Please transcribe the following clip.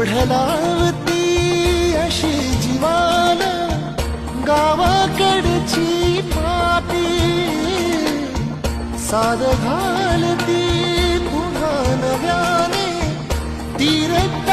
ओढ लावती अशी जीवान गावाकडची माती. साध घालती पुन्हा नव्याने तीरथ